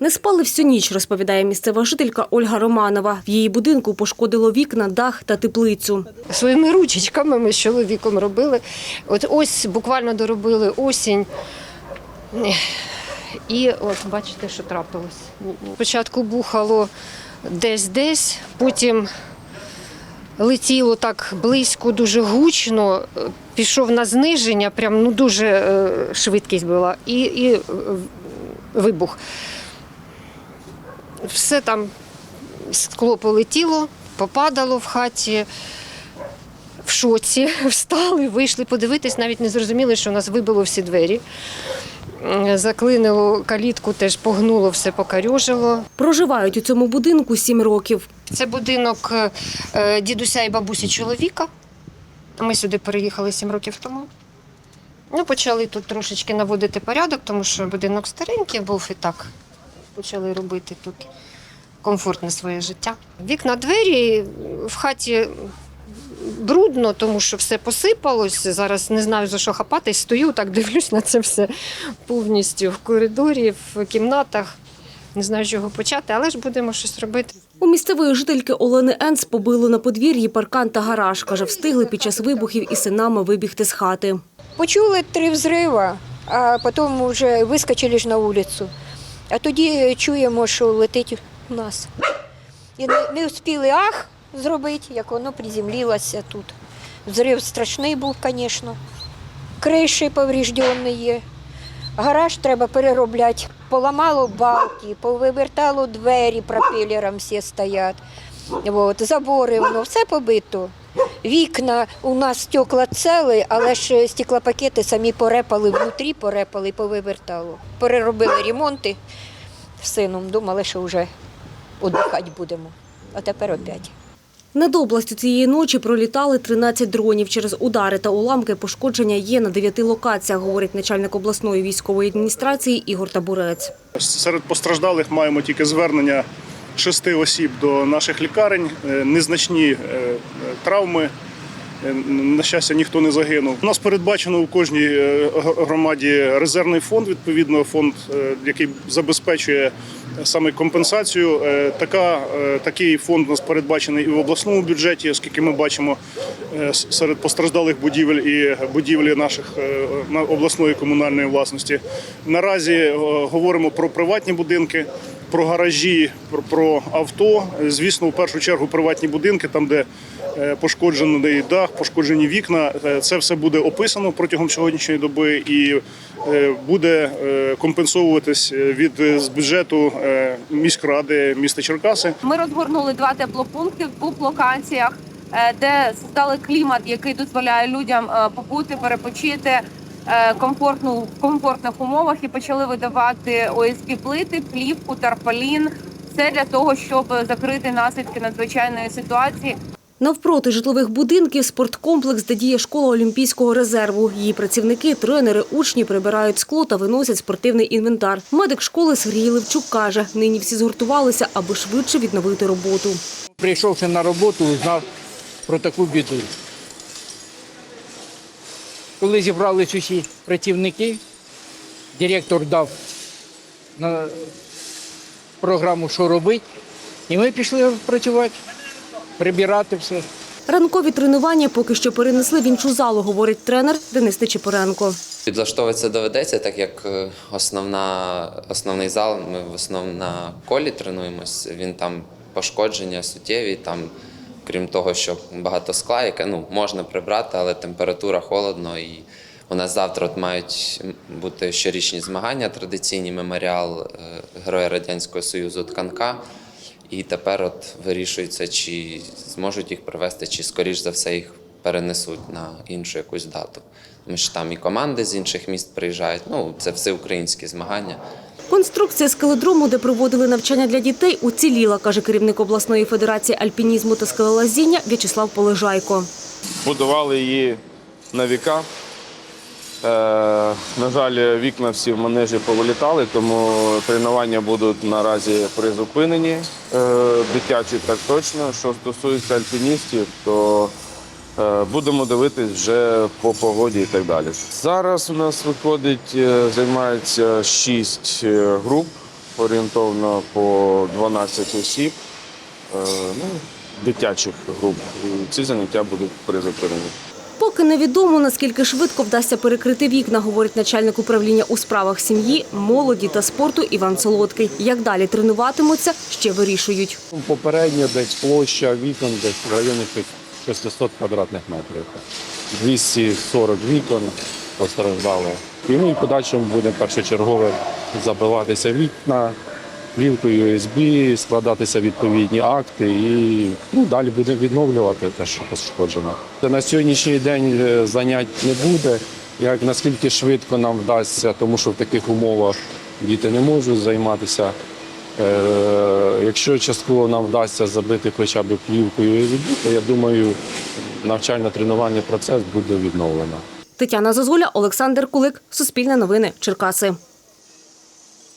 Не спали всю ніч, розповідає місцева жителька Ольга Романова. В її будинку пошкодило вікна, дах та теплицю. Своїми ручечками ми з чоловіком робили. От ось буквально доробили осінь. І от бачите, що трапилось. Спочатку бухало десь-десь, потім летіло так близько, дуже гучно, пішов на зниження, прям ну дуже е, швидкість була, і, і вибух. Все там скло полетіло, попадало в хаті. В шоці встали, вийшли подивитись, навіть не зрозуміли, що у нас вибило всі двері. Заклинило калітку, теж погнуло, все покарюжило. Проживають у цьому будинку сім років. Це будинок е, дідуся і бабусі чоловіка. Ми сюди переїхали сім років тому. Ну, почали тут трошечки наводити порядок, тому що будинок старенький був і так. Почали робити тут комфортне своє життя. Вікна, двері в хаті брудно, тому що все посипалось. Зараз не знаю за що хапатись. Стою, так дивлюсь на це все повністю в коридорі, в кімнатах. Не знаю, з чого почати, але ж будемо щось робити. У місцевої жительки Олени Енц побили на подвір'ї паркан та гараж. Каже, встигли під час вибухів із синами вибігти з хати. Почули три взриви, а потім вже вискочили ж на вулицю. А тоді чуємо, що летить у нас. І не, встигли ах зробити, як воно приземлилося тут. Взрив страшний був, звісно. Криші повреждені є. Гараж треба переробляти. Поламало балки, повивертало двері, пропелером всі стоять. От, забори, воно все побито. Вікна у нас стекла цели, але ж стеклопакети самі порепали, внутрі порепали, повивертало. Переробили ремонти з сином, думали, що вже віддихати будемо. А тепер опять. Над областю цієї ночі пролітали 13 дронів. Через удари та уламки пошкодження є на дев'яти локаціях, говорить начальник обласної військової адміністрації Ігор Табурець. Серед постраждалих маємо тільки звернення шести осіб до наших лікарень, Е, незначні е, е, травми. На щастя, ніхто не загинув. У нас передбачено у кожній громаді резервний фонд, відповідно, фонд, який забезпечує саме компенсацію. Така, такий фонд у нас передбачений і в обласному бюджеті, оскільки ми бачимо серед постраждалих будівель і будівлі наших обласної комунальної власності. Наразі говоримо про приватні будинки. Про гаражі, про, про авто. Звісно, в першу чергу приватні будинки, там, де е, пошкоджений дах, пошкоджені вікна. Е, Це все буде описано протягом сьогоднішньої доби і е, буде компенсовуватись від з бюджету міськради міста Черкаси. Ми розгорнули два теплопункти в двох локаціях, де стали клімат, який дозволяє людям побути, перепочити комфортну в комфортних умовах і почали видавати ОСБ плити, плівку, тарпалін. Все для того, щоб закрити наслідки надзвичайної ситуації. Навпроти житлових будинків спорткомплекс, де діє школа Олімпійського резерву. Її працівники, тренери, учні прибирають скло та виносять спортивний інвентар. Медик школи Сергій Левчук каже, нині всі згуртувалися, аби швидше відновити роботу. Прийшовши на роботу, узнав про таку біду. Коли зібрались усі працівники, директор дав на програму, що робити, і ми пішли працювати, прибирати все. Ранкові тренування поки що перенесли в іншу залу, говорить тренер Денис Нечипоренко. Підлаштовуватися доведеться, так як е, основна, основний зал, ми в основному на колі тренуємось. Він там пошкодження суттєві, там, крім того, що багато скла, яке ну, можна прибрати, але температура холодно. І у нас завтра от мають бути щорічні змагання, традиційний меморіал е, Героя Радянського Союзу Тканка. І тепер от вирішується, чи зможуть їх провести, чи скоріш за все їх перенесуть на іншу якусь дату. Тому що там і команди з інших міст приїжджають. Ну, це всеукраїнські змагання. Конструкція скеледрому, де проводили навчання для дітей, уціліла, каже керівник обласної федерації альпінізму та скелелазіння В'ячеслав Полежайко. будували її на віка. Е, на жаль, вікна всі в манежі повилітали, тому тренування будуть наразі призупинені. Е, дитячі так точно. Що стосується альпіністів, то будемо дивитись вже по погоді і так далі. Зараз у нас виходить, е, займається шість е, груп орієнтовно по 12 осіб, е, ну, дитячих груп. Ці заняття будуть призупинені. Поки невідомо, наскільки швидко вдасться перекрити вікна, говорить начальник управління у справах сім'ї, молоді та спорту Іван Солодкий. Як далі тренуватимуться, ще вирішують. Попередньо десь площа вікон десь в районі 600 квадратних метрів. 240 вікон постраждали. І ми в подальшому будемо першочергово забиватися вікна, плівкою USB, складатися відповідні акти і ну, далі будемо відновлювати те, що пошкоджено. На сьогоднішній день е, занять не буде. Як наскільки швидко нам вдасться, тому що в таких умовах діти не можуть займатися. Е, Якщо частково нам вдасться забити хоча б плівкою, то я думаю, навчально-тренувальний процес буде відновлено. Тетяна Зозуля, Олександр Кулик, Суспільне новини, Черкаси.